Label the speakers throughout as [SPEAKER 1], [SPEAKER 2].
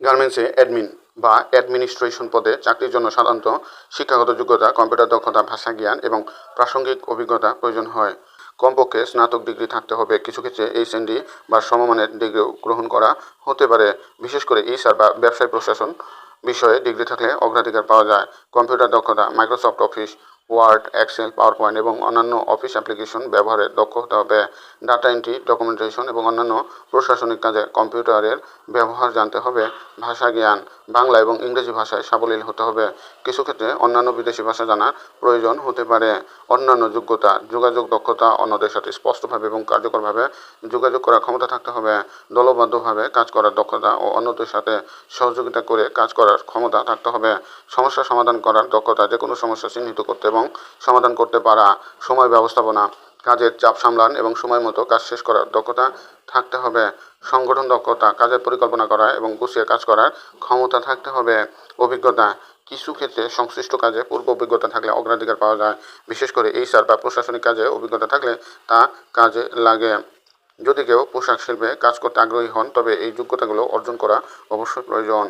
[SPEAKER 1] গার্মেন্টসে অ্যাডমিন বা অ্যাডমিনিস্ট্রেশন পদে চাকরির জন্য সাধারণত শিক্ষাগত যোগ্যতা, কম্পিউটার দক্ষতা, ভাষা জ্ঞান এবং প্রাসঙ্গিক অভিজ্ঞতা প্রয়োজন হয়। কমপক্ষে স্নাতক ডিগ্রি থাকতে হবে। কিছু ক্ষেত্রে এইচএনডি বা সমমানের ডিগ্রি গ্রহণ করা হতে পারে। বিশেষ করে ইসার বা ব্যবসায় প্রশাসন বিষয়ে ডিগ্রি থাকলে অগ্রাধিকার পাওয়া যায়। কম্পিউটার দক্ষতা, Microsoft office Word Excel power point এবং অন্যান্য অফিস অ্যাপ্লিকেশন ব্যবহারে দক্ষ হতে হবে। ডাটা এন্ট্রি, ডকুমেন্টেশন এবং অন্যান্য প্রশাসনিক কাজে কম্পিউটারের ব্যবহার জানতে হবে। ভাষা জ্ঞান, বাংলা এবং ইংরেজি ভাষায় সাবলীল হতে হবে। কিছু ক্ষেত্রে অন্যান্য বিদেশি ভাষা জানার প্রয়োজন হতে পারে। অন্যান্য যোগ্যতা, যোগাযোগ দক্ষতা, অন্যদের সাথে স্পষ্টভাবে এবং কার্যকরভাবে যোগাযোগ করার ক্ষমতা থাকতে হবে। দলবদ্ধভাবে কাজ করার দক্ষতা ও অন্যদের সাথে সহযোগিতা করে কাজ করার ক্ষমতা থাকতে হবে। সমস্যা সমাধান করার দক্ষতা যে কোনো সমস্যা চিহ্নিত করতে এবং সমাধান করতে পারা, সময় ব্যবস্থাপনা, কাজের চাপ সামলান এবং সময় মতো কাজ শেষ করার দক্ষতা থাকতে হবে। সংগঠন দক্ষতা, কাজের পরিকল্পনা করা এবং গুছিয়ে কাজ করার ক্ষমতা থাকতে হবে। অভিজ্ঞতা, কিছু ক্ষেত্রে সংশ্লিষ্ট কাজে পূর্ব অভিজ্ঞতা থাকলে অগ্রাধিকার পাওয়া যায়। বিশেষ করে এইচআর বা প্রশাসনিক কাজে অভিজ্ঞতা থাকলে তা কাজে লাগে। যদি কেউ পোশাক শিল্পে কাজ করতে আগ্রহী হন, তবে এই যোগ্যতাগুলো অর্জন করা অবশ্যই প্রয়োজন।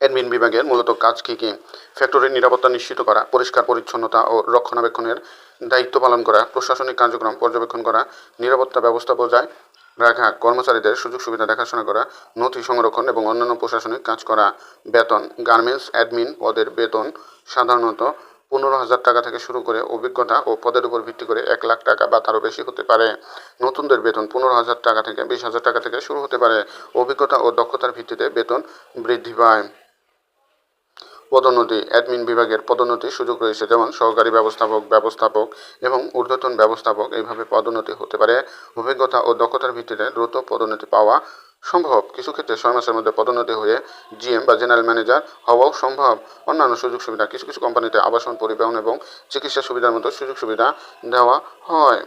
[SPEAKER 1] অ্যাডমিন বিভাগের মূলত কাজ কী কী? ফ্যাক্টরির নিরাপত্তা নিশ্চিত করা, পরিষ্কার পরিচ্ছন্নতা ও রক্ষণাবেক্ষণের দায়িত্ব পালন করা, প্রশাসনিক কার্যক্রম পর্যবেক্ষণ করা, নিরাপত্তা ব্যবস্থা বজায় রাখা, কর্মচারীদের সুযোগ সুবিধা দেখাশোনা করা, নথি সংরক্ষণ এবং অন্যান্য প্রশাসনিক কাজ করা, বেতন, গার্মেন্টস, অ্যাডমিন পদের বেতন সাধারণত পনেরো হাজার টাকা থেকে শুরু করে অভিজ্ঞতা ও পদের উপর ভিত্তি করে এক লাখ টাকা বা তারও বেশি হতে পারে। নতুনদের বেতন পনেরো হাজার টাকা থেকে বিশ হাজার টাকা থেকে শুরু হতে পারে। অভিজ্ঞতা ও দক্ষতার ভিত্তিতে বেতন বৃদ্ধি পায়। পদোন্নতি অ্যাডমিন বিভাগের পদোন্নতির সুযোগ রয়েছে। যেমন সহকারী ব্যবস্থাপক ব্যবস্থাপক এবং ঊর্ধ্বতন ব্যবস্থাপক এইভাবে পদোন্নতি হতে পারে। অভিজ্ঞতা ও দক্ষতার ভিত্তিতে দ্রুত পদোন্নতি পাওয়া সম্ভব। কিছু ক্ষেত্রে ছয় মাসের মধ্যে পদোন্নতি হয়ে জিএম বা জেনারেল ম্যানেজার হওয়াও সম্ভব। অন্যান্য সুযোগ সুবিধা, কিছু কিছু কোম্পানিতে আবাসন, পরিবহন এবং চিকিৎসা সুবিধার মতো সুযোগ সুবিধা দেওয়া হয়।